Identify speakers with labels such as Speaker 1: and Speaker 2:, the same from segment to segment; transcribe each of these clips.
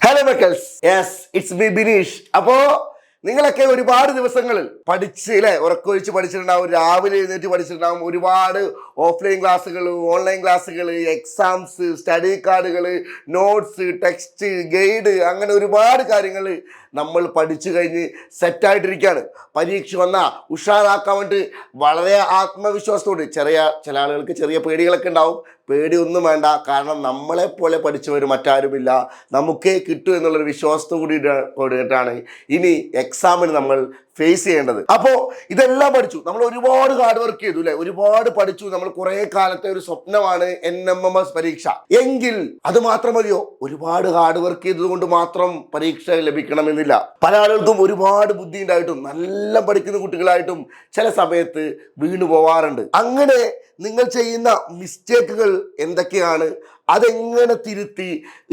Speaker 1: Hello മക്കൾസ് yes it's me Bineesh അപ്പോ നിങ്ങളൊക്കെ ഒരുപാട് ദിവസങ്ങളിൽ പഠിച്ച് അല്ലെ ഉറക്കൊഴിച്ച് പഠിച്ചിട്ടുണ്ടാവും. രാവിലെ എഴുന്നേറ്റ് പഠിച്ചിട്ടുണ്ടാവും. ഒരുപാട് ഓഫ്ലൈൻ ക്ലാസ്സുകൾ ഓൺലൈൻ ക്ലാസ്സുകൾ എക്സാംസ് സ്റ്റഡി കാർഡുകൾ നോട്ട്സ് ടെക്സ്റ്റ് ഗൈഡ് അങ്ങനെ ഒരുപാട് കാര്യങ്ങൾ നമ്മൾ പഠിച്ചു കഴിഞ്ഞ് സെറ്റായിട്ടിരിക്കുകയാണ് പരീക്ഷ വന്നാൽ ഉഷാറാക്കാൻ വേണ്ടി വളരെ ആത്മവിശ്വാസത്തോട് ചെറിയ ചില ആളുകൾക്ക് ചെറിയ പേടികളൊക്കെ ഉണ്ടാവും. പേടിയൊന്നും വേണ്ട. കാരണം നമ്മളെപ്പോലെ പഠിച്ചവർ മറ്റാരുമില്ല. നമുക്കേ കിട്ടൂ എന്നുള്ളൊരു വിശ്വാസത്തോടു കൂടി കൂടിയിട്ടാണ് ഇനി എക്സാമിന് നമ്മൾ ഫേസ് ചെയ്യേണ്ടത്. അപ്പോ ഇതെല്ലാം പഠിച്ചു. നമ്മൾ ഒരുപാട് ഹാർഡ് വർക്ക് ചെയ്തു അല്ലെ ഒരുപാട് പഠിച്ചു. നമ്മൾ കുറെ കാലത്തെ ഒരു സ്വപ്നമാണ് എൻ എം എം എസ് പരീക്ഷ. എങ്കിൽ അത് മാത്രം മതിയോ? ഒരുപാട് ഹാർഡ് വർക്ക് ചെയ്തതുകൊണ്ട് മാത്രം പരീക്ഷ ലഭിക്കണമെന്നില്ല. പല ആളുകൾക്കും ഒരുപാട് ബുദ്ധി ഉണ്ടായിട്ടും നല്ല പഠിക്കുന്ന കുട്ടികളായിട്ടും ചില സമയത്ത് വീണു പോവാറുണ്ട്. അങ്ങനെ നിങ്ങൾ ചെയ്യുന്ന മിസ്റ്റേക്കുകൾ എന്തൊക്കെയാണ്? അതെങ്ങനെ തിരുത്തി?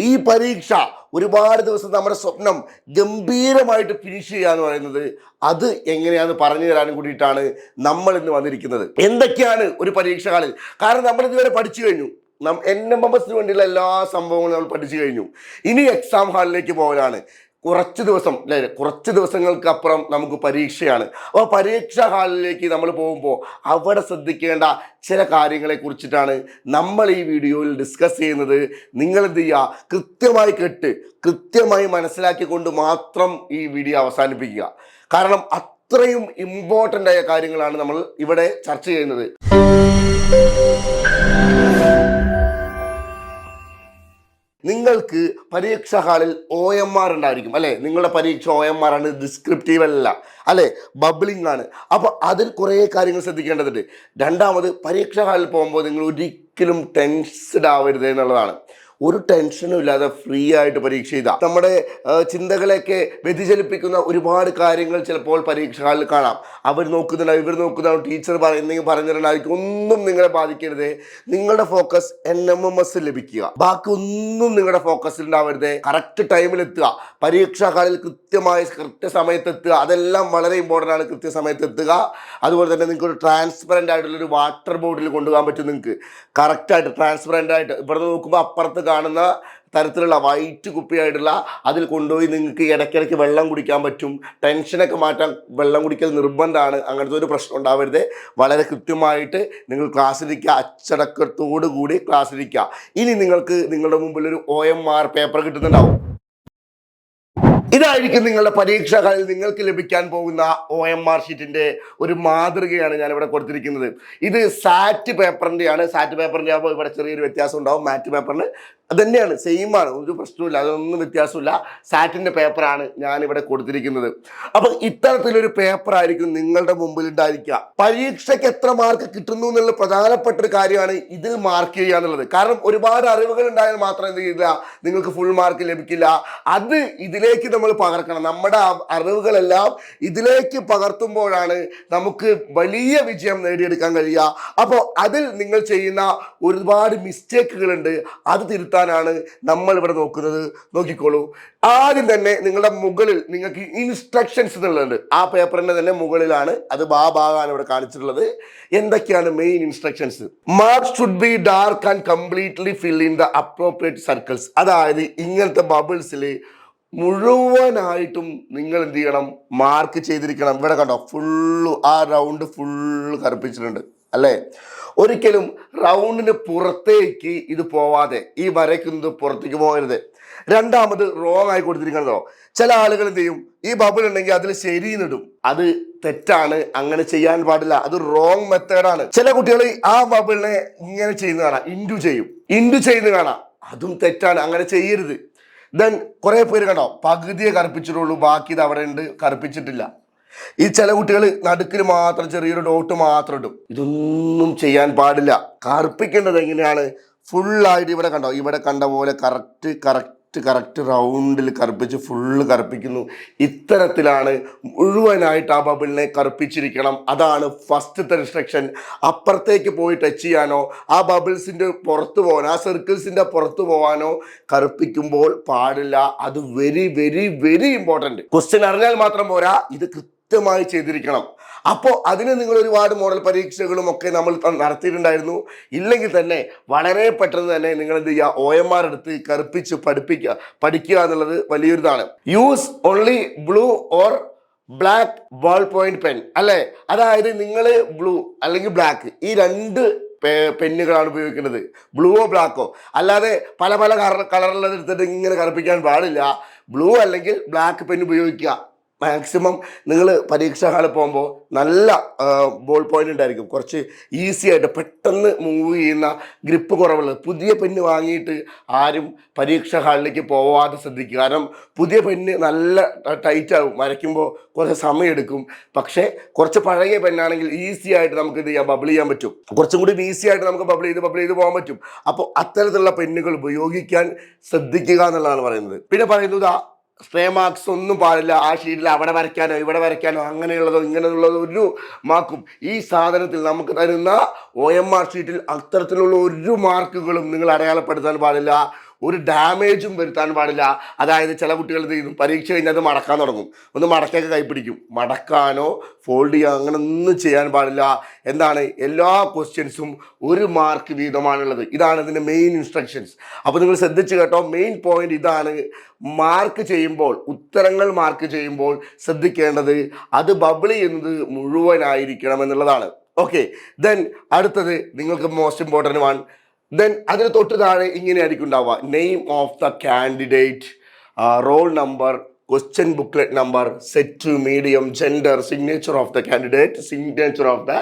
Speaker 1: ഈ പരീക്ഷ ഒരുപാട് ദിവസം നമ്മുടെ സ്വപ്നം ഗംഭീരമായിട്ട് ഫിനിഷ് ചെയ്യുക എന്ന് പറയുന്നത് അത് എങ്ങനെയാണെന്ന് പറഞ്ഞു തരാനും കൂടിയിട്ടാണ് നമ്മൾ ഇന്ന് വന്നിരിക്കുന്നത്. എന്തൊക്കെയാണ് ഒരു പരീക്ഷകാലിൽ കാരണം നമ്മൾ ഇതുവരെ പഠിച്ചു കഴിഞ്ഞു. എൻ എം എം എസിന് വേണ്ടിയുള്ള എല്ലാ സംഭവങ്ങളും നമ്മൾ പഠിച്ചു കഴിഞ്ഞു. ഇനി എക്സാം ഹാളിലേക്ക് പോകലാണ്. കുറച്ച് ദിവസം അല്ലേ? കുറച്ച് ദിവസങ്ങൾക്ക് അപ്പുറം നമുക്ക് പരീക്ഷയാണ്. അപ്പോൾ പരീക്ഷാ ഹാളിലേക്ക് നമ്മൾ പോകുമ്പോൾ അവിടെ ശ്രദ്ധിക്കേണ്ട ചില കാര്യങ്ങളെ കുറിച്ചിട്ടാണ് നമ്മൾ ഈ വീഡിയോയിൽ ഡിസ്കസ് ചെയ്യുന്നത്. നിങ്ങൾ എന്ത് ചെയ്യുക? കൃത്യമായി കേട്ട് കൃത്യമായി മനസ്സിലാക്കിക്കൊണ്ട് മാത്രം ഈ വീഡിയോ അവസാനിപ്പിക്കുക. കാരണം അത്രയും ഇമ്പോർട്ടന്റ് ആയ കാര്യങ്ങളാണ് നമ്മൾ ഇവിടെ ചർച്ച ചെയ്യുന്നത്. നിങ്ങൾക്ക് പരീക്ഷാ ഹാളിൽ ഒ എം ആർ ഉണ്ടായിരിക്കും അല്ലെ? നിങ്ങളുടെ പരീക്ഷ ഒ എം ആർ ആണ് ഡിസ്ക്രിപ്റ്റീവ് അല്ല അല്ലെ? ബബ്ലിംഗ് ആണ്. അപ്പോൾ അതിൽ കുറേ കാര്യങ്ങൾ ശ്രദ്ധിക്കേണ്ടതുണ്ട്. രണ്ടാമത് പരീക്ഷാ ഹാളിൽ പോകുമ്പോൾ നിങ്ങൾ ഒരിക്കലും ടെൻസ്ഡ് ആവരുത് എന്നുള്ളതാണ്. ഒരു ടെൻഷനും ഇല്ലാതെ ഫ്രീ ആയിട്ട് പരീക്ഷ ചെയ്താൽ നമ്മുടെ ചിന്തകളെയൊക്കെ വ്യതിചലിപ്പിക്കുന്ന ഒരുപാട് കാര്യങ്ങൾ ചിലപ്പോൾ പരീക്ഷ ഹാളിൽ കാണാം. അവർ നോക്കുന്നുണ്ടാവും ഇവർ നോക്കുന്നുണ്ടാവും ടീച്ചർ പറയുന്നെങ്കിൽ പറഞ്ഞിട്ടുണ്ടായിരിക്കും. ഒന്നും നിങ്ങളെ ബാധിക്കരുത്. നിങ്ങളുടെ focus N M M S ലഭിക്കുക. ബാക്കി ഒന്നും നിങ്ങളുടെ ഫോക്കസിൽ ഉണ്ടാവരുത്. കറക്റ്റ് ടൈമിൽ എത്തുക. പരീക്ഷാ ഹാളിൽ കൃത്യമായി കൃത്യസമയത്ത് എത്തുക. അതെല്ലാം വളരെ ഇമ്പോർട്ടന്റ് ആണ്. കൃത്യസമയത്ത് എത്തുക. അതുപോലെ തന്നെ നിങ്ങൾക്ക് ഒരു ട്രാൻസ്പെറന്റ് ആയിട്ടുള്ളൊരു വാട്ടർ ബോട്ടിൽ കൊണ്ടുപോകാൻ പറ്റും നിങ്ങൾക്ക്. കറക്റ്റായിട്ട് ട്രാൻസ്പെറന്റ് ആയിട്ട്. ഇവിടെ നോക്കുമ്പോൾ അപ്പുറത്ത് കാണുന്ന തരത്തിലുള്ള വൈറ്റ് കുപ്പിയായിട്ടുള്ള അതിൽ കൊണ്ടുപോയി നിങ്ങൾക്ക് ഇടയ്ക്കിടയ്ക്ക് വെള്ളം കുടിക്കാൻ പറ്റും ടെൻഷനൊക്കെ മാറ്റാൻ വെള്ളം കുടിക്കൽ നിർബന്ധമാണ് അങ്ങനത്തെ ഒരു പ്രശ്നം ഉണ്ടാവരുത്. വളരെ കൃത്യമായിട്ട് നിങ്ങൾ ക്ലാസ്സിലിരിക്കുക അച്ചടക്കത്തോടു കൂടി ക്ലാസ്സിലിരിക്കുക ഇനി നിങ്ങൾക്ക് നിങ്ങളുടെ മുമ്പിൽ ഒരു ഒ എം ആർ പേപ്പർ കിട്ടുന്നുണ്ടാവും. ഇതായിരിക്കും നിങ്ങളുടെ പരീക്ഷകളിൽ നിങ്ങൾക്ക് ലഭിക്കാൻ പോകുന്ന ഒ എം ആർ ഷീറ്റിന്റെ ഒരു മാതൃകയാണ് ഞാനിവിടെ കൊടുത്തിരിക്കുന്നത്. ഇത് സാറ്റ് പേപ്പറിന്റെയാണ് സാറ്റ് പേപ്പറിന്റെ ആകുമ്പോൾ ഇവിടെ ചെറിയൊരു വ്യത്യാസം ഉണ്ടാവും. മാറ്റ് പേപ്പറിന് തന്നെയാണ് സെയിം ആണ്. ഒരു പ്രശ്നമില്ല അതൊന്നും വ്യത്യാസമില്ല സാറ്റിന്റെ പേപ്പറാണ് ഞാനിവിടെ കൊടുത്തിരിക്കുന്നത്. അപ്പം ഇത്തരത്തിലൊരു പേപ്പറായിരിക്കും നിങ്ങളുടെ മുമ്പിൽ ഉണ്ടായിരിക്കുക പരീക്ഷയ്ക്ക് എത്ര മാർക്ക് കിട്ടുന്നു എന്നുള്ള പ്രധാനപ്പെട്ട ഒരു കാര്യമാണ് ഇതിൽ മാർക്ക് ചെയ്യുക എന്നുള്ളത്. കാരണം ഒരുപാട് അറിവുകൾ ഉണ്ടായാൽ മാത്രം എന്ത് ചെയ്യില്ല നിങ്ങൾക്ക് ഫുൾ മാർക്ക് ലഭിക്കില്ല. അത് ഇതിലേക്ക് നമ്മൾ പകർക്കണം. നമ്മുടെ അറിവുകളെല്ലാം ഇതിലേക്ക് പകർത്തുമ്പോഴാണ് നമുക്ക് വലിയ വിജയം നേടിയെടുക്കാൻ കഴിയുക. അപ്പോൾ അതിൽ നിങ്ങൾ ചെയ്യുന്ന ഒരുപാട് മിസ്റ്റേക്കുകളുണ്ട് അത് തിരുത്താനാണ് നമ്മൾ ഇവിടെ നോക്കുന്നത്. നോക്കിക്കോളൂ. ആദ്യം തന്നെ നിങ്ങളുടെ മുകളിൽ നിങ്ങൾക്ക് ഇൻസ്ട്രക്ഷൻസ് എന്നുള്ളത്. ആ പേപ്പറിന്റെ തന്നെ മുകളിലാണ്. അത് ബാ ഭാഗമാണ് ഇവിടെ കാണിച്ചിട്ടുള്ളത്. എന്തൊക്കെയാണ് main instructions mark should be dark and completely fill in the appropriate circles അതായത് ഇങ്ങനത്തെ ബബിൾസിൽ മുഴുവനായിട്ടും നിങ്ങൾ എന്ത് ചെയ്യണം? മാർക്ക് ചെയ്തിരിക്കണം. ഇവിടെ കണ്ടോ? ഫുള്ള് ആ റൗണ്ട് ഫുള്ള് കറുപ്പിച്ചിട്ടുണ്ട്. അല്ലേ? ഒരിക്കലും റൗണ്ടിന് പുറത്തേക്ക് ഇത് പോവാതെ ഈ വരയ്ക്കുന്നത് പുറത്തേക്ക് പോകരുത്. രണ്ടാമത് റോങ് ആയി കൊടുത്തിരിക്കണതോ? ചില ആളുകൾ എന്ത് ചെയ്യും? ഈ ബബിൾ ഉണ്ടെങ്കിൽ അതിൽ ശരിന്നിടും അത് തെറ്റാണ് അങ്ങനെ ചെയ്യാൻ പാടില്ല. അത് റോങ് മെത്തേഡാണ് ചില കുട്ടികൾ ആ ബബിളിനെ ഇങ്ങനെ ചെയ്യുന്ന കാണാം. ഇൻഡു ചെയ്യും. ഇൻഡു ചെയ്യുന്ന കാണാം. അതും തെറ്റാണ് അങ്ങനെ ചെയ്യരുത്. ദെൻ കുറെ പേര് കണ്ടോ? പകുതിയെ കറുപ്പിച്ചിട്ടുള്ളൂ. ബാക്കി ഇത് അവിടെ ഉണ്ട് കറുപ്പിച്ചിട്ടില്ല. ഈ ചില കുട്ടികൾ നടുക്കിൽ മാത്രം ചെറിയൊരു ഡോട്ട് മാത്രം ഇടും. ഇതൊന്നും ചെയ്യാൻ പാടില്ല. കറുപ്പിക്കേണ്ടത് എങ്ങനെയാണ്? ഫുള്ളായിട്ട് ഇവിടെ കണ്ടോ? ഇവിടെ കണ്ട പോലെ കറക്റ്റ് കറക്റ്റ് കറക്റ്റ് റൗണ്ടിൽ കറുപ്പിച്ച് ഫുള്ള് കറുപ്പിക്കുന്നു. ഇത്തരത്തിലാണ് മുഴുവനായിട്ട് ആ ബബിളിനെ കറുപ്പിച്ചിരിക്കണം. അതാണ് ഫസ്റ്റത്തെ ഇൻസ്ട്രക്ഷൻ അപ്പുറത്തേക്ക് പോയി ടച്ച് ചെയ്യാനോ ആ ബബിൾസിന്റെ പുറത്ത് പോകാനോ ആ സർക്കിൾസിന്റെ പുറത്ത് പോകാനോ കറുപ്പിക്കുമ്പോൾ പാടില്ല. അത് very very very important question അറിഞ്ഞാൽ മാത്രം പോരാ. ഇത് കൃത്യമായി ചെയ്തിരിക്കണം. അപ്പോൾ അതിന് നിങ്ങൾ ഒരുപാട് മോഡൽ പരീക്ഷകളും ഒക്കെ നമ്മൾ നടത്തിയിട്ടുണ്ടായിരുന്നു. ഇല്ലെങ്കിൽ തന്നെ വളരെ പെട്ടെന്ന് തന്നെ നിങ്ങൾ എന്ത് ചെയ്യുക ഒ എം ആർ എടുത്ത് കറുപ്പിച്ച് പഠിപ്പിക്കുക പഠിക്കുക എന്നുള്ളത് വലിയൊരിതാണ്. Use only blue or black ball point pen അല്ലേ? അതായത് നിങ്ങൾ ബ്ലൂ അല്ലെങ്കിൽ ബ്ലാക്ക് ഈ രണ്ട് പെന്നുകളാണ് ഉപയോഗിക്കുന്നത്. ബ്ലൂവോ ബ്ലാക്കോ അല്ലാതെ പല പല കളർ കളറുള്ളത് എടുത്തിട്ട് ഇങ്ങനെ കറുപ്പിക്കാൻ പാടില്ല. ബ്ലൂ അല്ലെങ്കിൽ ബ്ലാക്ക് പെൻ ഉപയോഗിക്കുക. മാക്സിമം നിങ്ങൾ പരീക്ഷാ ഹാളിൽ പോകുമ്പോൾ നല്ല ബോൾ പോയിന്റ് ഉണ്ടായിരിക്കും. കുറച്ച് ഈസി ആയിട്ട് പെട്ടെന്ന് മൂവ് ചെയ്യുന്ന ഗ്രിപ്പ് കുറവുള്ളത്. പുതിയ പെന്ന് വാങ്ങിയിട്ട് ആരും പരീക്ഷാ ഹാളിലേക്ക് പോവാതെ ശ്രദ്ധിക്കുക. കാരണം പുതിയ പെന്ന് നല്ല ടൈറ്റ് ആവും വരയ്ക്കുമ്പോൾ കുറച്ച് സമയമെടുക്കും പക്ഷേ കുറച്ച് പഴകിയ പെന്നാണെങ്കിൽ ഈസി ആയിട്ട് നമുക്ക് ഇത് ചെയ്യാം? ബബിൾ ചെയ്യാൻ പറ്റും. കുറച്ചും കൂടി ഈസി ആയിട്ട് നമുക്ക് ബബിൾ ചെയ്ത് ബബിൾ ചെയ്ത് പോകാൻ പറ്റും. അപ്പോൾ അത്തരത്തിലുള്ള പെന്നുകൾ ഉപയോഗിക്കാൻ ശ്രദ്ധിക്കുക എന്നുള്ളതാണ് പറയുന്നത്. പിന്നെ പറയുന്നത് സ്പ്രേ മാർക്സ് ഒന്നും പാടില്ല. ആ ഷീറ്റിൽ അവിടെ വരയ്ക്കാനോ ഇവിടെ വരയ്ക്കാനോ അങ്ങനെയുള്ളതോ ഇങ്ങനെയുള്ളതോ ഒരു മാർക്കും. ഈ സാധനത്തിൽ നമുക്ക് തരുന്ന ഒ എം ആർ ഷീറ്റിൽ അത്തരത്തിലുള്ള ഒരു മാർക്കുകളും നിങ്ങൾ അടയാളപ്പെടുത്താൻ പാടില്ല. ഒരു ഡാമേജും വരുത്താൻ പാടില്ല. അതായത് ചില കുട്ടികൾ എന്ത് ചെയ്യും? പരീക്ഷ കഴിഞ്ഞാൽ അത് മടക്കാൻ തുടങ്ങും. ഒന്ന് മടക്കൊക്കെ കൈപ്പിടിക്കും മടക്കാനോ ഫോൾഡ് ചെയ്യാൻ അങ്ങനെ ഒന്നും ചെയ്യാൻ പാടില്ല. എന്താണ്? എല്ലാ ക്വസ്റ്റ്യൻസും ഒരു മാർക്ക് വീതമാണുള്ളത്. ഇതാണ് ഇതിന്റെ മെയിൻ ഇൻസ്ട്രക്ഷൻസ് അപ്പോൾ നിങ്ങൾ ശ്രദ്ധിച്ച് കേട്ടോ. മെയിൻ പോയിന്റ് ഇതാണ്. മാർക്ക് ചെയ്യുമ്പോൾ ഉത്തരങ്ങൾ മാർക്ക് ചെയ്യുമ്പോൾ ശ്രദ്ധിക്കേണ്ടത് അത് ബബിൾ ചെയ്യുന്നത് മുഴുവനായിരിക്കണം എന്നുള്ളതാണ്. ഓക്കെ ദെൻ അടുത്തത് നിങ്ങൾക്ക് മോസ്റ്റ് ഇമ്പോർട്ടന്റ് വൺ ദെൻ അതിന് തൊട്ട് താഴെ ഇങ്ങനെയായിരിക്കും ഉണ്ടാവുക. Name of the candidate roll number question booklet number set medium gender signature of the candidate signature of the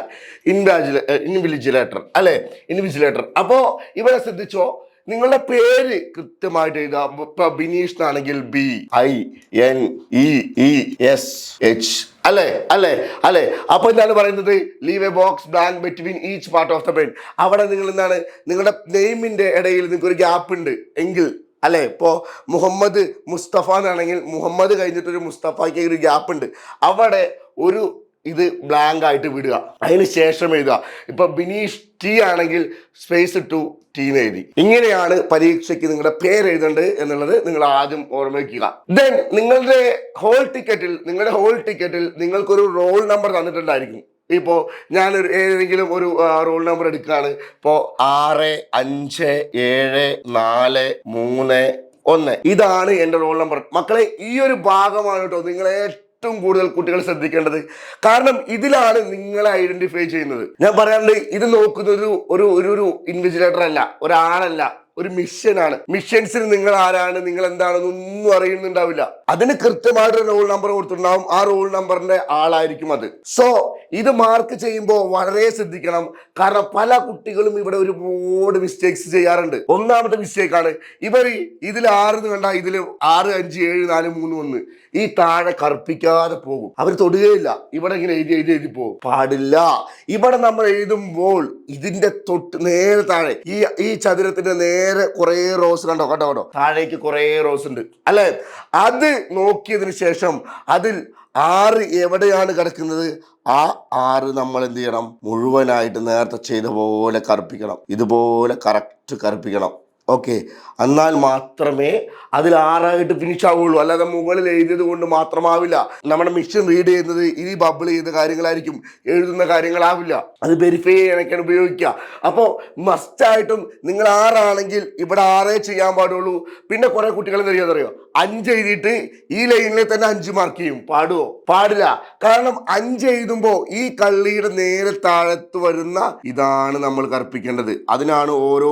Speaker 1: invigilator invigilator അല്ലേ? ഇൻവിജിലേറ്റർ അപ്പോൾ ഇവിടെ ശ്രദ്ധിച്ചോ? നിങ്ങളുടെ പേര് കൃത്യമായിട്ട് എഴുതാം. ഇപ്പൊ ബിനീഷ് ആണെങ്കിൽ B. I. N. E. E. S. H. അല്ലെ? അല്ലെ? അല്ലെ? അപ്പൊ എന്താണ് പറയുന്നത്? Leave a box blank between each part of the pain അവിടെ നിങ്ങൾ എന്താണ്? നിങ്ങളുടെ നെയിമിന്റെ ഇടയിൽ നിങ്ങൾക്ക് ഒരു ഗ്യാപ്പ് ഉണ്ട്. എങ്കിൽ അല്ലെ? ഇപ്പോ മുഹമ്മദ് മുസ്തഫ എന്നാണെങ്കിൽ മുഹമ്മദ് കഴിഞ്ഞിട്ടൊരു മുസ്തഫയ്ക്ക് ഒരു ഗ്യാപ്പ് ഉണ്ട്. അവിടെ ഒരു ഇത് ബ്ലാങ്ക് ആയിട്ട് വിടുക. അതിന് ശേഷം എഴുതുക. ഇപ്പൊ ബിനീഷ് ടി ആണെങ്കിൽ സ്പേസ് ടു ടീന്ന് എഴുതി. ഇങ്ങനെയാണ് പരീക്ഷയ്ക്ക് നിങ്ങളുടെ പേര് എഴുതേണ്ടത് എന്നുള്ളത് നിങ്ങൾ ആദ്യം ഓർമ്മിക്കുക ദെൻ നിങ്ങളുടെ ഹോൾ ടിക്കറ്റിൽ നിങ്ങളുടെ ഹോൾ ടിക്കറ്റിൽ നിങ്ങൾക്കൊരു റോൾ നമ്പർ തന്നിട്ടുണ്ടായിരിക്കും. ഇപ്പോ ഞാനൊരു ഏതെങ്കിലും ഒരു റോൾ നമ്പർ എടുക്കുകയാണ്. ഇപ്പോ ആറ് അഞ്ച് ഏഴ് നാല് മൂന്ന് ഒന്ന്. ഇതാണ് എന്റെ റോൾ നമ്പർ മക്കളെ ഈ ഒരു ഭാഗമാണ് കേട്ടോ നിങ്ങളെ ഏറ്റവും കൂടുതൽ കുട്ടികൾ ശ്രദ്ധിക്കേണ്ടത്. കാരണം ഇതിലാണ് നിങ്ങളെ ഐഡന്റിഫൈ ചെയ്യുന്നത്. ഞാൻ പറയാറുണ്ട് ഇത് നോക്കുന്നത് ഒരു ഒരു ഒരു ഇൻവിജിലേറ്റർ അല്ല ഒരാളല്ല. ഒരു മിഷനാണ് മിഷൻസിന് നിങ്ങൾ ആരാണ് നിങ്ങൾ എന്താണെന്ന് ഒന്നും അറിയുന്നുണ്ടാവില്ല. അതിന് കൃത്യമായിട്ട് റോൾ നമ്പർ കൊടുത്തിട്ടുണ്ടാവും. ആ റോൾ നമ്പറിന്റെ ആളായിരിക്കും അത്. സോ ഇത് മാർക്ക് ചെയ്യുമ്പോൾ വളരെ ശ്രദ്ധിക്കണം. കാരണം പല കുട്ടികളും ഇവിടെ ഒരുപാട് മിസ്റ്റേക്സ് ചെയ്യാറുണ്ട്. ഒന്നാമത്തെ മിസ്റ്റേക്കാണ് ഇവർ ഇതിൽ ആറ് കണ്ട ഇതിൽ ആറ് അഞ്ച് ഏഴ് നാല് മൂന്ന് ഒന്ന്. ഈ താഴെ കറുപ്പിക്കാതെ പോകും. അവർ തൊടുകയില്ല ഇവിടെ ഇങ്ങനെ എഴുതി എഴുതി എഴുതി പോകും. പാടില്ല. ഇവിടെ നമ്മൾ എഴുതുമ്പോൾ ഇതിന്റെ തൊട്ട് നേരെ താഴെ ഈ ഈ ചതുരത്തിന്റെ നേരെ കുറേ റോസ് കണ്ടോ? കണ്ടോ കണ്ടോ? താഴേക്ക് കുറേ റോസ് ഉണ്ട്. അല്ലെ? അത് നോക്കിയതിന് ശേഷം അതിൽ ആറ് എവിടെയാണ് കിടക്കുന്നത്? ആ ആറ് നമ്മൾ എന്ത് ചെയ്യണം? മുഴുവനായിട്ട് നേരത്തെ ചെയ്ത പോലെ കറുപ്പിക്കണം. ഇതുപോലെ കറക്റ്റ് കറുപ്പിക്കണം. ഓക്കെ. എന്നാൽ മാത്രമേ അതിൽ ആറായിട്ട് ഫിനിഷ് ആവുള്ളൂ അല്ലാതെ മുകളിൽ എഴുതിയത് കൊണ്ട് മാത്രമാവില്ല. നമ്മുടെ മിഷൻ റീഡ് ചെയ്യുന്നത് ഇനി ബബിൾ ചെയ്യുന്ന കാര്യങ്ങളായിരിക്കും. എഴുതുന്ന കാര്യങ്ങളാവില്ല. അത് വെരിഫൈ ചെയ്യാനൊക്കെയാണ് ഉപയോഗിക്കുക. അപ്പോൾ മസ്റ്റായിട്ടും നിങ്ങൾ ആറാണെങ്കിൽ ഇവിടെ ആറേ ചെയ്യാൻ പാടുള്ളൂ. പിന്നെ കുറെ കുട്ടികൾ എന്താ അറിയോ? അഞ്ച് എഴുതിയിട്ട് ഈ ലൈനിൽ തന്നെ അഞ്ച് മാർക്ക് ചെയ്യും. പാടുവോ? പാടില്ല. കാരണം അഞ്ച് എഴുതുമ്പോൾ ഈ കള്ളിയുടെ നേരെ താഴത്ത് വരുന്ന ഇതാണ് നമ്മൾ കറുപ്പിക്കേണ്ടത്. അതിനാണ് ഓരോ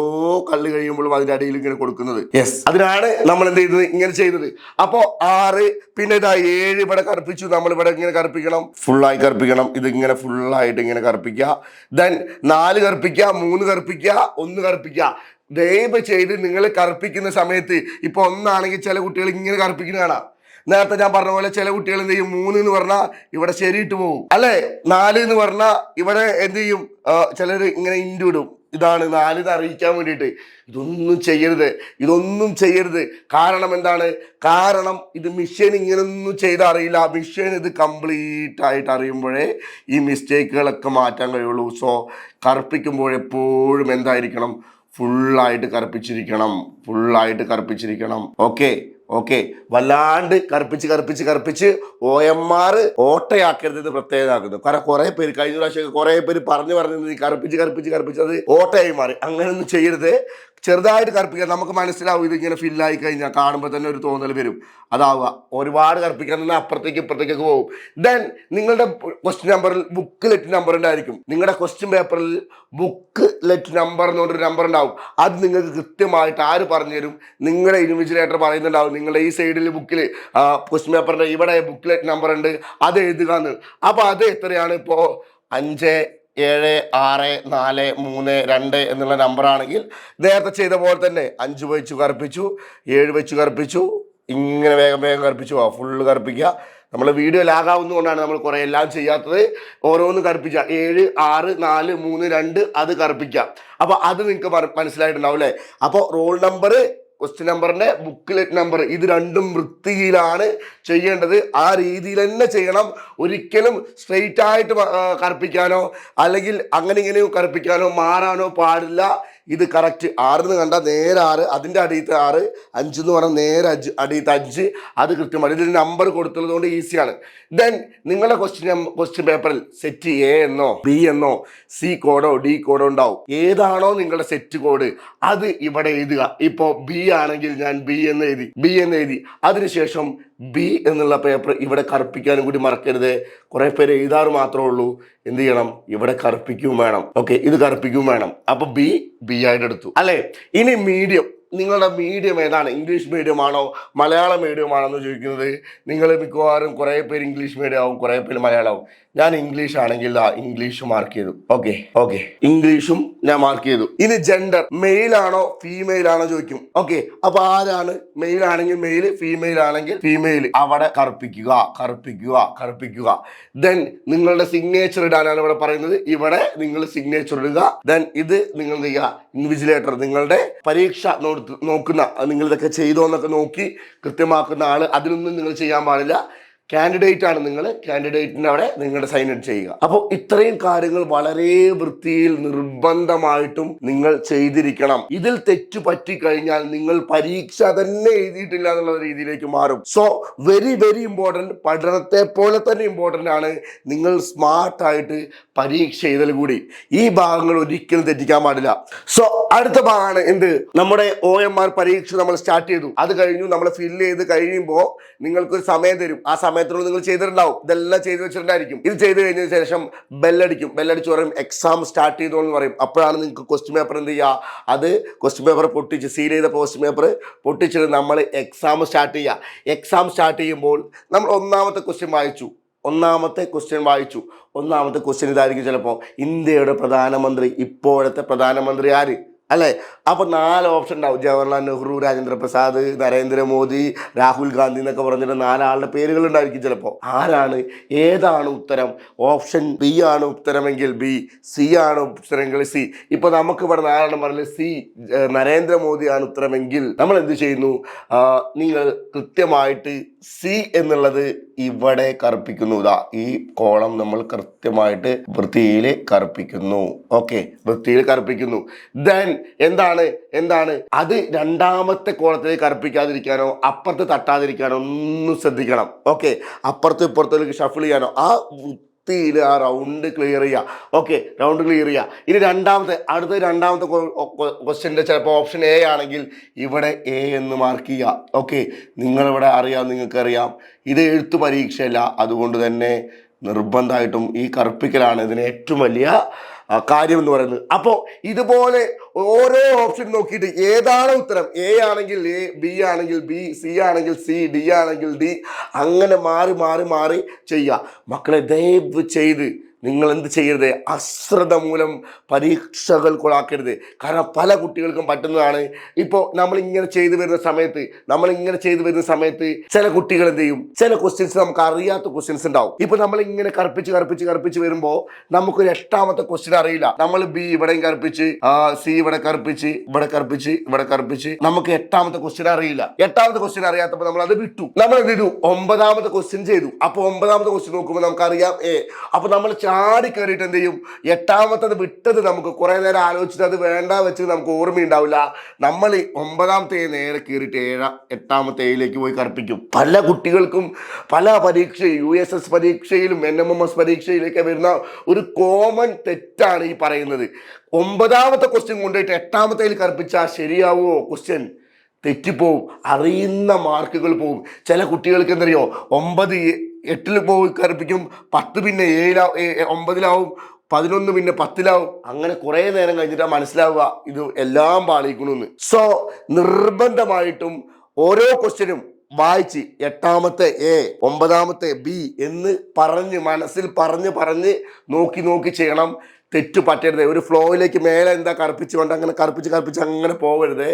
Speaker 1: കള്ളി കഴിയുമ്പോഴും അതിന്റെ അടിയിൽ ഇങ്ങനെ കൊടുക്കുന്നത്. യെസ് അതിനാണ് നമ്മൾ എന്ത് ചെയ്തത്? ഇങ്ങനെ ചെയ്തത്. അപ്പോ ആറ് പിന്നെ ഇതാ ഏഴ് ഇവിടെ കറുപ്പിച്ചു. നമ്മൾ ഇവിടെ ഇങ്ങനെ കറുപ്പിക്കണം. ഫുള്ളായി കറുപ്പിക്കണം. ഇത് ഇങ്ങനെ ഫുള്ളായിട്ട് ഇങ്ങനെ കറുപ്പിക്കുക. ദെൻ നാല് കറുപ്പിക്കുക മൂന്ന് കറുപ്പിക്കുക ഒന്ന് കറുപ്പിക്കുക. ദയവ് ചെയ്ത് നിങ്ങൾ കറുപ്പിക്കുന്ന സമയത്ത് ഇപ്പൊ ഒന്നാണെങ്കിൽ ചില കുട്ടികൾ ഇങ്ങനെ കറുപ്പിക്കുന്ന കാണാം. നേരത്തെ ഞാൻ പറഞ്ഞ പോലെ ചില കുട്ടികൾ എന്ത് ചെയ്യും? മൂന്ന് എന്ന് പറഞ്ഞാൽ ഇവിടെ ശരിയിട്ട് പോകും അല്ലെ? നാല് എന്ന് പറഞ്ഞാൽ ഇവിടെ എന്ത് ചെയ്യും? ചിലർ ഇങ്ങനെ ഇൻഡു ഇടും ഇതാണ് നാലിത് അറിയിക്കാൻ വേണ്ടിയിട്ട്. ഇതൊന്നും ചെയ്യരുത്. ഇതൊന്നും ചെയ്യരുത്. കാരണം എന്താണ്? കാരണം ഇത് മിഷ്യൻ ഇങ്ങനൊന്നും ചെയ്ത് അറിയില്ല. മിഷൻ ഇത് കംപ്ലീറ്റ് ആയിട്ട് അറിയുമ്പോഴേ ഈ മിസ്റ്റേക്കുകളൊക്കെ മാറ്റാൻ കഴിയുള്ളൂ. സോ കറുപ്പിക്കുമ്പോൾ എപ്പോഴും എന്തായിരിക്കണം? ഫുള്ളായിട്ട് കറുപ്പിച്ചിരിക്കണം. ഫുള്ളായിട്ട് കറുപ്പിച്ചിരിക്കണം. Okay okay. വല്ലാണ്ട് കറുപ്പിച്ച് കറുപ്പിച്ച് കറുപ്പിച്ച് ഒ എം ആർ ഓട്ടയാക്കരുത് എന്ന് പ്രത്യേകമാക്കുന്നു കാരണം കുറെ പേര് കഴിഞ്ഞ പ്രാവശ്യം കുറെ പേര് പറഞ്ഞു പറഞ്ഞു കറുപ്പിച്ച് കറുപ്പിച്ച് കറുപ്പിച്ച് അത് ഓട്ടയായി മാറി. അങ്ങനെയൊന്നും ചെയ്യരുത്. ചെറുതായിട്ട് കറുപ്പിക്കുക നമുക്ക് മനസ്സിലാവും ഇതിങ്ങനെ ഫില്ലായി കഴിഞ്ഞാൽ കാണുമ്പോൾ തന്നെ ഒരു തോന്നൽ വരും. അതാവുക. ഒരുപാട് കറുപ്പിക്കാൻ തന്നെ അപ്പുറത്തേക്ക് ഇപ്പുറത്തേക്ക് പോകും. ദെൻ നിങ്ങളുടെ ക്വസ്റ്റ്യൻ നമ്പറിൽ ബുക്ക് ലെറ്റ് നമ്പർ ഉണ്ടായിരിക്കും. നിങ്ങളുടെ ക്വസ്റ്റ്യൻ പേപ്പറിൽ ബുക്ക് ലെറ്റ് നമ്പർ എന്ന് പറഞ്ഞൊരു നമ്പർ ഉണ്ടാവും. അത് നിങ്ങൾക്ക് കൃത്യമായിട്ട് ആര് പറഞ്ഞു തരും? നിങ്ങളുടെ ഇൻവിജിലേറ്റർ പറയുന്നുണ്ടാവും. നിങ്ങളുടെ ഈ സൈഡിൽ ബുക്കിൽ ക്വസ്റ്റ്യൻ പേപ്പറിന്റെ ഇവിടെ ബുക്ക് ലെറ്റ് നമ്പർ ഉണ്ട്. അത് എഴുതുക എന്ന്. അപ്പോൾ അത് എത്രയാണ് ഇപ്പോൾ അഞ്ച് ഏഴ് ആറ് നാല് മൂന്ന് രണ്ട് എന്നുള്ള നമ്പറാണെങ്കിൽ നേരത്തെ ചെയ്ത പോലെ തന്നെ അഞ്ച് വെച്ച് കറുപ്പിച്ചു ഏഴ് വെച്ച് കറുപ്പിച്ചു ഇങ്ങനെ വേഗം വേഗം കറുപ്പിച്ചു പോവാം ഫുള്ള് കറുപ്പിക്കുക. നമ്മൾ വീഡിയോ ലാഗാവുന്നതുകൊണ്ടാണ് നമ്മൾ കുറേ എല്ലാം ചെയ്യാത്തത്. ഓരോന്ന് കറുപ്പിക്കുക. ഏഴ് ആറ് നാല് മൂന്ന് രണ്ട് അത് കറുപ്പിക്കുക. അപ്പോൾ അത് നിങ്ങൾക്ക് മന- മനസ്സിലായിട്ടുണ്ടാവും അല്ലേ? അപ്പോൾ റോൾ നമ്പർ ക്വസ്റ്റ്യൻ നമ്പറിന്റെ ബുക്ക്ലെറ്റ് നമ്പർ ഇത് രണ്ടും വൃത്തിയിലാണ് ചെയ്യേണ്ടത്. ആ രീതിയിൽ തന്നെ ചെയ്യണം. ഒരിക്കലും സ്ട്രെയിറ്റ് ആയിട്ട് കറപ്പിക്കാനോ കറുപ്പിക്കാനോ അല്ലെങ്കിൽ അങ്ങനെ ഇങ്ങനെയോ കറുപ്പിക്കാനോ മാറാനോ പാടില്ല. ഇത് കറക്റ്റ് ആറിന്ന് കണ്ടാൽ നേരെ ആറ് അതിന്റെ അടിയത്തെ ആറ് അഞ്ച് എന്ന് പറഞ്ഞാൽ നേരെ അഞ്ച് അടിയത്തെ അഞ്ച്. അത് കൃത്യമാണ് ഇതിൽ നമ്പർ കൊടുത്തുള്ളത് കൊണ്ട് ഈസിയാണ് ദെൻ നിങ്ങളുടെ ക്വസ്റ്റ്യൻ ക്വസ്റ്റ്യൻ പേപ്പറിൽ സെറ്റ് എ എന്നോ ബി എന്നോ സി കോഡോ ഡി കോഡോ ഉണ്ടാവും. ഏതാണോ നിങ്ങളുടെ സെറ്റ് കോഡ് അത് ഇവിടെ എഴുതുക. ഇപ്പോൾ ബി ആണെങ്കിൽ ഞാൻ ബി എന്ന് എഴുതി. ബി എന്ന് എഴുതി. അതിനുശേഷം ബി എന്നുള്ള പേപ്പർ ഇവിടെ കറുപ്പിക്കാനും കൂടി മറക്കരുത്. കുറെ പേര് എഴുതാറ് മാത്രമേ ഉള്ളൂ. എന്ത് ചെയ്യണം? ഇവിടെ കറുപ്പിക്കും വേണം. ഓക്കെ ഇത് കറുപ്പിക്കും വേണം. അപ്പൊ ബി ബി ആയിട്ട് എടുത്തു. അല്ലെ? ഇനി മീഡിയം നിങ്ങളുടെ മീഡിയം ഏതാണ്? ഇംഗ്ലീഷ് മീഡിയം ആണോ? മലയാളം മീഡിയം ആണോ എന്ന് ചോദിക്കുന്നത്. നിങ്ങൾ മിക്കവാറും കുറേ പേര് ഇംഗ്ലീഷ് മീഡിയം ആവും കുറേ പേര് മലയാളം ഞാൻ ഇംഗ്ലീഷ് ആണെങ്കിൽ ആ ഇംഗ്ലീഷ് മാർക്ക് ചെയ്തു. ഓക്കെ ഓക്കെ ഇംഗ്ലീഷും ഞാൻ മാർക്ക് ചെയ്തു. ഇനി ജെൻഡർ മെയിൽ ആണോ ഫീമെയിൽ ആണോ ചോദിക്കും. ഓക്കെ അപ്പൊ ആരാണ്? മെയിൽ ആണെങ്കിൽ മെയിൽ ഫീമെയിൽ ആണെങ്കിൽ ഫീമെയിൽ അവിടെ കറുപ്പിക്കുക കറുപ്പിക്കുക കറുപ്പിക്കുക. ദെൻ നിങ്ങളുടെ സിഗ്നേച്ചർ ഇടാനാണ് ഇവിടെ പറയുന്നത്. ഇവിടെ നിങ്ങൾ സിഗ്നേച്ചർ ഇടുക. ദെൻ ഇത് നിങ്ങൾ ചെയ്യുക. ഇൻവിജിലേറ്റർ നിങ്ങളുടെ പരീക്ഷ നോട്ട്- നോക്കുന്ന നിങ്ങൾ ഇതൊക്കെ ചെയ്തോ എന്നൊക്കെ നോക്കി കൃത്യമാക്കുന്ന ആൾ അതിനൊന്നും നിങ്ങൾ ചെയ്യാൻ പാടില്ല. കാൻഡിഡേറ്റ് ആണ് നിങ്ങൾ കാൻഡിഡേറ്റിന്റെ അവിടെ നിങ്ങളുടെ സൈൻ ഇൻ ചെയ്യുക. അപ്പോൾ ഇത്രയും കാര്യങ്ങൾ വളരെ വൃത്തിയിൽ നിർബന്ധമായിട്ടും നിങ്ങൾ ചെയ്തിരിക്കണം. ഇതിൽ തെറ്റു പറ്റിക്കഴിഞ്ഞാൽ നിങ്ങൾ പരീക്ഷ തന്നെ എഴുതിയിട്ടില്ല എന്നുള്ള രീതിയിലേക്ക് മാറും. സോ വെരി വെരി ഇമ്പോർട്ടന്റ് പഠനത്തെ പോലെ തന്നെ ഇമ്പോർട്ടന്റ് ആണ്. നിങ്ങൾ സ്മാർട്ടായിട്ട് പരീക്ഷ എഴുതൽ കൂടി. ഈ ഭാഗങ്ങൾ ഒരിക്കലും തെറ്റിക്കാൻ പാടില്ല. സോ അടുത്ത ഭാഗമാണ് എന്ത്? നമ്മുടെ ഒ എം ആർ പരീക്ഷ നമ്മൾ സ്റ്റാർട്ട് ചെയ്തു. അത് കഴിഞ്ഞു നമ്മൾ ഫില്ല് ചെയ്ത് കഴിയുമ്പോൾ നിങ്ങൾക്ക് ഒരു സമയം തരും. ആ സമയത്തിനുള്ളിൽ നിങ്ങൾ ചെയ്തിട്ടുണ്ടാവും. ഇതെല്ലാം ചെയ്ത് വെച്ചിട്ടുണ്ടായിരിക്കും. ഇത് ചെയ്ത് കഴിഞ്ഞതിന് ശേഷം ബെല്ലടിക്കും. ബെല്ലടിച്ച് പറയും എക്സാം സ്റ്റാർട്ട് ചെയ്തോ എന്ന് പറയും. അപ്പോഴാണ് നിങ്ങൾക്ക് ക്വസ്റ്റ്യൻ പേപ്പർ എന്ത് ചെയ്യുക അത് ക്വസ്റ്റ്യൻ പേപ്പർ പൊട്ടിച്ച് സീൽ ചെയ്ത ക്വസ്റ്റ്യൻ പേപ്പർ പൊട്ടിച്ചിട്ട് നമ്മൾ എക്സാം സ്റ്റാർട്ട് ചെയ്യുക എക്സാം സ്റ്റാർട്ട് ചെയ്യുമ്പോൾ നമ്മൾ ഒന്നാമത്തെ ക്വസ്റ്റ്യൻ വായിച്ചു. ഒന്നാമത്തെ ക്വസ്റ്റ്യൻ വായിച്ചു. ഒന്നാമത്തെ ക്വസ്റ്റ്യൻ ഇതായിരിക്കും ചിലപ്പോൾ. ഇന്ത്യയുടെ പ്രധാനമന്ത്രി ഇപ്പോഴത്തെ പ്രധാനമന്ത്രി ആര്? അല്ലേ? അപ്പോൾ നാല് ഓപ്ഷൻ ഉണ്ടാവും. ജവഹർലാൽ നെഹ്റു രാജേന്ദ്ര പ്രസാദ് നരേന്ദ്രമോദി രാഹുൽ ഗാന്ധി എന്നൊക്കെ പറഞ്ഞിട്ട് നാലാളുടെ പേരുകൾ ഉണ്ടായിരിക്കും ചിലപ്പോൾ ആരാണ്? ഏതാണ് ഉത്തരം? ഓപ്ഷൻ ബി ആണ് ഉത്തരമെങ്കിൽ ബി സി ആണ് ഉത്തരമെങ്കിൽ സി ഇപ്പോൾ നമുക്ക് ഇവിടെ നാലെണ്ണം പറഞ്ഞത് സി നരേന്ദ്രമോദി നരേന്ദ്രമോദിയാണ് ഉത്തരമെങ്കിൽ നമ്മൾ എന്ത് ചെയ്യുന്നു? നിങ്ങൾ കൃത്യമായിട്ട് സി എന്നുള്ളത് ഇവിടെ കറുപ്പിക്കുന്നു. ഇതാ ഈ കോളം നമ്മൾ കൃത്യമായിട്ട് വൃത്തിയിൽ കറുപ്പിക്കുന്നു. ഓക്കെ വൃത്തിയിൽ കറുപ്പിക്കുന്നു. ദെൻ എന്താണ്? എന്താണ്? അത് രണ്ടാമത്തെ കോളത്തിലേക്ക് അർപ്പിക്കാതിരിക്കാനോ അപ്പുറത്ത് തട്ടാതിരിക്കാനോ ഒന്നും ശ്രദ്ധിക്കണം. ഓക്കെ അപ്പുറത്ത് ഇപ്പുറത്തേക്ക് ഷഫിൾ ചെയ്യാനോ. ആ വൃത്തിയിൽ ആ റൗണ്ട് ക്ലിയർ ചെയ്യുക. ഓക്കെ റൗണ്ട് ക്ലിയർ ചെയ്യുക. ഇനി രണ്ടാമത്തെ അടുത്ത രണ്ടാമത്തെ ക്വസ്റ്റ്യന്റെ ചിലപ്പോൾ ഓപ്ഷൻ എ ആണെങ്കിൽ ഇവിടെ എ എന്ന് മാർക്ക് ചെയ്യുക. ഓക്കെ നിങ്ങളിവിടെ അറിയാം നിങ്ങൾക്കറിയാം. ഇത് എഴുത്തു പരീക്ഷയല്ല. അതുകൊണ്ട് തന്നെ നിർബന്ധമായിട്ടും ഈ കറുപ്പിക്കലാണ് ഇതിന് ഏറ്റവും വലിയ കാര്യം എന്ന് പറയുന്നത്. അപ്പോൾ ഇതുപോലെ ഓരോ ഓപ്ഷൻ നോക്കിയിട്ട് ഏതാണ് ഉത്തരം? എ ആണെങ്കിൽ എ ബി ആണെങ്കിൽ ബി സി ആണെങ്കിൽ സി ഡി ആണെങ്കിൽ ഡി അങ്ങനെ മാറി മാറി മാറി ചെയ്യുക. മക്കളെ ദയവ് ചെയ്ത് നിങ്ങൾ എന്ത് ചെയ്യരുത്? അശ്രദ്ധ മൂലം പരീക്ഷകൾ കൊളാക്കരുത് കാരണം പല കുട്ടികൾക്കും പറ്റുന്നതാണ്. ഇപ്പോൾ നമ്മൾ ഇങ്ങനെ ചെയ്തു വരുന്ന സമയത്ത് നമ്മൾ ഇങ്ങനെ ചെയ്തു വരുന്ന സമയത്ത് ചില കുട്ടികൾ എന്ത് ചെയ്യും? ചില ക്വസ്റ്റ്യൻസ് നമുക്ക് അറിയാത്ത ക്വസ്റ്റ്യൻസ് ഉണ്ടാവും. ഇപ്പൊ നമ്മൾ ഇങ്ങനെ കറുപ്പിച്ച് കറുപ്പിച്ച് കറുപ്പിച്ച് വരുമ്പോൾ നമുക്കൊരു എട്ടാമത്തെ ക്വസ്റ്റ്യൻ അറിയില്ല. നമ്മൾ ബി ഇവിടെയും കറുപ്പിച്ച് സി ഇവിടെ കറുപ്പിച്ച് ഇവിടെ കറുപ്പിച്ച് ഇവിടെ കറുപ്പിച്ച് നമുക്ക് എട്ടാമത്തെ ക്വസ്റ്റ്യൻ അറിയില്ല. എട്ടാമത്തെ ക്വസ്റ്റ്യൻ അറിയാത്തപ്പോൾ നമ്മൾ അത് വിട്ടു. നമ്മൾ എന്ത് ചെയ്തു? ഒമ്പതാമത്തെ ക്വസ്റ്റ്യൻ ചെയ്തു. അപ്പോൾ ഒമ്പതാമത്തെ ക്വസ്റ്റ്യൻ നോക്കുമ്പോൾ നമുക്കറിയാം ഏ അപ്പൊ നമ്മൾ ചാടി കയറിയിട്ട് എന്ത് ചെയ്യും? എട്ടാമത്തത് വിട്ടത് നമുക്ക്. കുറേ നേരം ആലോചിച്ചിട്ട് അത് വേണ്ട വെച്ച് നമുക്ക് ഓർമ്മയുണ്ടാവില്ല. നമ്മൾ ഒമ്പതാമത്തെ നേരെ കയറിയിട്ട് ഏഴാം എട്ടാമത്തെ ഏഴിലേക്ക് പോയി കറുപ്പിക്കും പല കുട്ടികൾക്കും പല പരീക്ഷ യു എസ് എസ് പരീക്ഷയിലും എൻ എം എം എസ് പരീക്ഷയിലൊക്കെ വരുന്ന ഒരു കോമൺ തെറ്റാണ് ഈ പറയുന്നത്. ഒമ്പതാമത്തെ ക്വസ്റ്റ്യൻ കൊണ്ടുപോയിട്ട് എട്ടാമത്തേൽ കറുപ്പിച്ചാൽ ശരിയാവുമോ? ക്വസ്റ്റ്യൻ തെറ്റിപ്പോവും. അറിയുന്ന മാർക്കുകൾ പോവും. ചില കുട്ടികൾക്ക് എന്തറിയോ ഒമ്പത് എട്ടിൽ പോയി കറുപ്പിക്കും പത്ത് പിന്നെ ഏഴിലാവും ഒമ്പതിലാവും പതിനൊന്ന് പിന്നെ പത്തിലാവും. അങ്ങനെ കുറേ നേരം കഴിഞ്ഞിട്ടാണ് മനസ്സിലാവുക ഇത് എല്ലാം പാളിക്കണമെന്ന് സോ നിർബന്ധമായിട്ടും ഓരോ ക്വസ്റ്റ്യനും വായിച്ച് എട്ടാമത്തെ എ ഒമ്പതാമത്തെ ബി എന്ന് പറഞ്ഞ് മനസ്സിൽ പറഞ്ഞ് പറഞ്ഞ് നോക്കി നോക്കി ചെയ്യണം. തെറ്റ് പറ്റരുത്. ഒരു ഫ്ലോയിലേക്ക് മേലെ എന്താ കറുപ്പിച്ചുകൊണ്ട് അങ്ങനെ കറുപ്പിച്ച് കറുപ്പിച്ച് അങ്ങനെ പോകരുത്.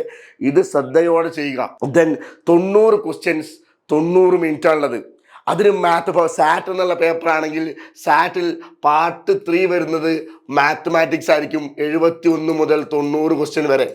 Speaker 1: ഇത് ശ്രദ്ധയോടെ ചെയ്യുക. ദെൻ തൊണ്ണൂറ് ക്വസ്റ്റ്യൻസ് തൊണ്ണൂറ് മിനിറ്റാണുള്ളത് അതിന് മാത്ത് ഇപ്പോൾ സാറ്റ് എന്നുള്ള പേപ്പർ ആണെങ്കിൽ സാറ്റിൽ പാർട്ട് ത്രീ വരുന്നത് മാത്തമാറ്റിക്സ് ആയിരിക്കും എഴുപത്തി ഒന്ന് മുതൽ തൊണ്ണൂറ് ക്വസ്റ്റ്യൻ വരെ.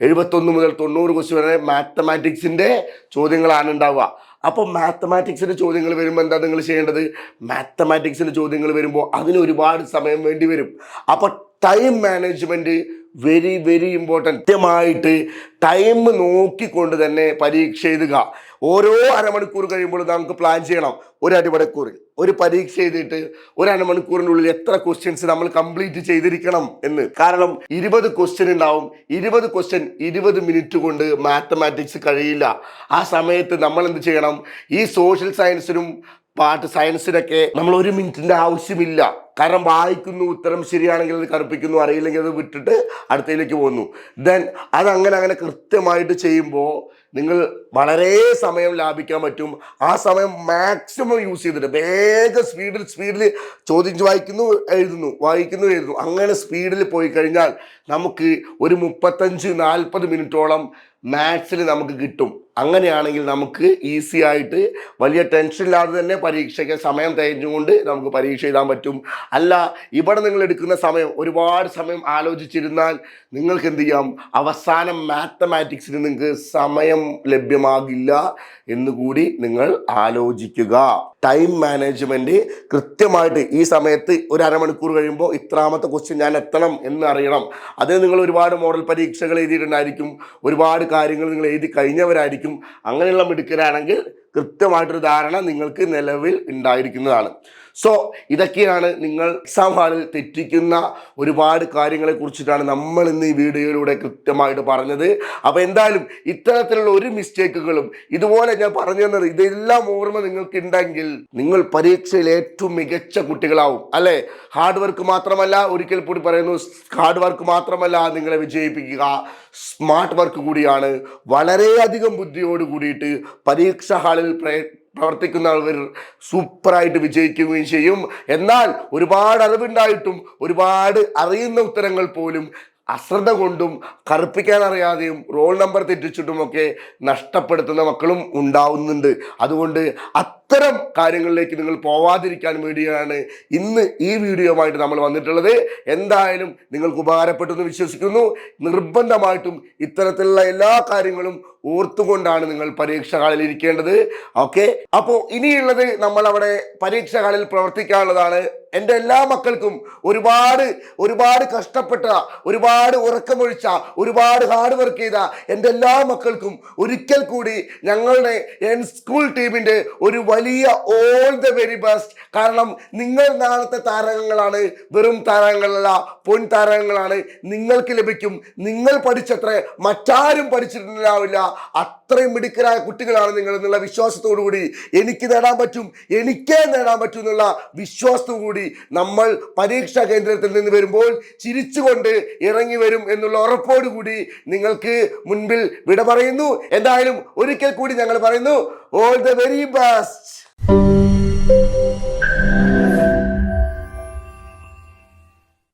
Speaker 1: എഴുപത്തൊന്ന് മുതൽ തൊണ്ണൂറ് ക്വസ്റ്റ്യൻ വരെ മാത്തമാറ്റിക്സിന്റെ ചോദ്യങ്ങളാണ് ഉണ്ടാവുക. അപ്പോൾ മാത്തമാറ്റിക്സിന്റെ ചോദ്യങ്ങൾ വരുമ്പോൾ എന്താ നിങ്ങൾ ചെയ്യേണ്ടത്? മാത്തമാറ്റിക്സിന്റെ ചോദ്യങ്ങൾ വരുമ്പോൾ അതിന് ഒരുപാട് സമയം വേണ്ടി വരും. അപ്പോൾ time management very very important കൃത്യമായിട്ട് ടൈം നോക്കിക്കൊണ്ട് തന്നെ പരീക്ഷ എഴുതുക. ഓരോ അരമണിക്കൂർ കഴിയുമ്പോൾ നമുക്ക് പ്ലാൻ ചെയ്യണം. ഒരു അരമണിക്കൂർ ഒരു പരീക്ഷ എഴുതിയിട്ട് ഒരു അരമണിക്കൂറിനുള്ളിൽ എത്ര ക്വസ്റ്റ്യൻസ് നമ്മൾ കംപ്ലീറ്റ് ചെയ്തിരിക്കണം എന്ന്. കാരണം ഇരുപത് ക്വസ്റ്റ്യൻ ഉണ്ടാവും. ഇരുപത് ക്വസ്റ്റ്യൻ ഇരുപത് മിനിറ്റ് കൊണ്ട് മാത്തമാറ്റിക്സ് കഴിയില്ല. ആ സമയത്ത് നമ്മൾ എന്ത് ചെയ്യണം? ഈ സോഷ്യൽ സയൻസിനും പാട്ട് സയൻസിനൊക്കെ നമ്മൾ ഒരു മിനിറ്റിന്റെ ആവശ്യമില്ല. കാരണം വായിക്കുന്നു ഉത്തരം ശരിയാണെങ്കിൽ അത് കറുപ്പിക്കുന്നു അറിയില്ലെങ്കിൽ അത് വിട്ടിട്ട് അടുത്തയിലേക്ക് പോകുന്നു. ദെൻ അത് അങ്ങനെ കൃത്യമായിട്ട് ചെയ്യുമ്പോൾ നിങ്ങൾ വളരെ സമയം ലാഭിക്കാൻ പറ്റും. ആ സമയം മാക്സിമം യൂസ് ചെയ്തിട്ട് വേഗം സ്പീഡിൽ സ്പീഡിൽ ചോദ്യം വായിക്കുന്നു എഴുതുന്നു വായിക്കുന്നു എഴുതുന്നു. അങ്ങനെ സ്പീഡിൽ പോയി കഴിഞ്ഞാൽ നമുക്ക് ഒരു മുപ്പത്തഞ്ച് നാൽപ്പത് മിനിറ്റോളം മാത്സിൽ നമുക്ക് കിട്ടും. അങ്ങനെയാണെങ്കിൽ നമുക്ക് ഈസി ആയിട്ട് വലിയ ടെൻഷൻ ഇല്ലാതെ തന്നെ പരീക്ഷയ്ക്ക് സമയം തികഞ്ഞുകൊണ്ട് നമുക്ക് പരീക്ഷ എഴുതാൻ പറ്റും. അല്ല ഇവിടെ നിങ്ങൾ എടുക്കുന്ന സമയം ഒരുപാട് സമയം ആലോചിച്ചിരുന്നാൽ നിങ്ങൾക്ക് എന്ത് ചെയ്യാം? അവസാനം മാത്തമാറ്റിക്സിന് നിങ്ങൾക്ക് സമയം ലഭ്യമാകില്ല എന്നുകൂടി നിങ്ങൾ ആലോചിക്കുക. ടൈം മാനേജ്മെന്റ് കൃത്യമായിട്ട് ഈ സമയത്ത് ഒരു അരമണിക്കൂർ കഴിയുമ്പോൾ ഇത്രാമത്തെ ക്വസ്റ്റ്യൻ ഞാൻ എത്തണം എന്ന് അറിയണം. അത് നിങ്ങൾ ഒരുപാട് മോഡൽ പരീക്ഷകൾ എഴുതിയിട്ടുണ്ടായിരിക്കും. ഒരുപാട് കാര്യങ്ങൾ നിങ്ങൾ എഴുതി കഴിഞ്ഞവരായിരിക്കും. അങ്ങനെയുള്ള മിടുക്കരാണെങ്കിൽ കൃത്യമായിട്ടൊരു ധാരണ നിങ്ങൾക്ക് നിലവിൽ ഉണ്ടായിരിക്കുന്നതാണ്. സോ ഇതൊക്കെയാണ് നിങ്ങൾ എക്സാം ഹാളിൽ തെറ്റിക്കുന്ന ഒരുപാട് കാര്യങ്ങളെ കുറിച്ചിട്ടാണ് നമ്മൾ ഇന്ന് ഈ വീഡിയോയിലൂടെ കൃത്യമായിട്ട് പറഞ്ഞത്. അപ്പോൾ എന്തായാലും ഇത്തരത്തിലുള്ള ഒരു മിസ്റ്റേക്കുകളും ഇതുപോലെ ഞാൻ പറഞ്ഞു തന്നത് ഇതെല്ലാം ഓർമ്മ നിങ്ങൾക്ക് ഉണ്ടെങ്കിൽ നിങ്ങൾ പരീക്ഷയിൽ ഏറ്റവും മികച്ച കുട്ടികളാവും അല്ലേ? ഹാർഡ് വർക്ക് മാത്രമല്ല ഒരിക്കൽ കൂടി പറയുന്നു ഹാർഡ് വർക്ക് മാത്രമല്ല നിങ്ങളെ വിജയിപ്പിക്കുക. സ്മാർട്ട് വർക്ക് കൂടിയാണ്. വളരെയധികം ബുദ്ധിയോട് കൂടിയിട്ട് പരീക്ഷ ഹാളിൽ പ്രയ പ്രവർത്തിക്കുന്നവർ സൂപ്പറായിട്ട് വിജയിക്കുകയും ചെയ്യും. എന്നാൽ ഒരുപാട് അറിവുണ്ടായിട്ടും ഒരുപാട് അറിയുന്ന ഉത്തരങ്ങൾ പോലും അശ്രദ്ധ കൊണ്ടും കറുപ്പിക്കാൻ അറിയാതെയും റോൾ നമ്പർ തെറ്റിച്ചിട്ടുമൊക്കെ നഷ്ടപ്പെടുത്തുന്ന മക്കളും ഉണ്ടാവുന്നുണ്ട്. അതുകൊണ്ട് അത്തരം കാര്യങ്ങളിലേക്ക് നിങ്ങൾ പോവാതിരിക്കാൻ വേണ്ടിയാണ് ഇന്ന് ഈ വീഡിയോയുമായിട്ട് നമ്മൾ വന്നിട്ടുള്ളത്. എന്തായാലും നിങ്ങൾക്ക് ഉപകാരപ്പെട്ടെന്ന് വിശ്വസിക്കുന്നു. നിർബന്ധമായിട്ടും ഇത്തരത്തിലുള്ള എല്ലാ കാര്യങ്ങളും ഓർത്തുകൊണ്ടാണ് നിങ്ങൾ പരീക്ഷ ഹാളിൽ ഇരിക്കേണ്ടത്. ഓക്കെ? അപ്പോൾ ഇനിയുള്ളത് നമ്മൾ അവിടെ പരീക്ഷ ഹാളിൽ പ്രവർത്തിക്കാനുള്ളതാണ്. എന്റെ എല്ലാ മക്കൾക്കും ഒരുപാട് ഒരുപാട് കഷ്ടപ്പെട്ട ഒരുപാട് ഉറക്കമൊഴിച്ച ഒരുപാട് ഹാർഡ് വർക്ക് ചെയ്ത എന്റെ എല്ലാ മക്കൾക്കും ഒരിക്കൽ കൂടി ഞങ്ങളുടെ എൻ സ്കൂൾ ടീമിന്റെ ഒരു വലിയ ഓൾ ദ വെരി ബെസ്റ്റ് കാരണം നിങ്ങൾ നാളത്തെ താരങ്ങളാണ്. വെറും താരങ്ങളല്ല പൊൻ താരങ്ങളാണ്. നിങ്ങൾക്ക് ലഭിക്കും. നിങ്ങൾ പഠിച്ചത്ര മറ്റാരും പഠിച്ചിട്ടുണ്ടാവില്ല. അത്രയും മിടുക്കരായ കുട്ടികളാണ് നിങ്ങൾ എന്നുള്ള വിശ്വാസത്തോടു കൂടി എനിക്ക് നേടാൻ പറ്റും എനിക്കേ നേടാൻ പറ്റും എന്നുള്ള വിശ്വാസത്തോടു കൂടി നമ്മൾ പരീക്ഷാ കേന്ദ്രത്തിൽ നിന്ന് വരുമ്പോൾ ചിരിച്ചുകൊണ്ട് ഇറങ്ങി വരും എന്നുള്ള ഉറപ്പോടുകൂടി നിങ്ങൾക്ക് മുൻപിൽ വിട പറയുന്നു. എന്തായാലും ഒരിക്കൽ കൂടി ഞങ്ങൾ പറയുന്നു. all the very best.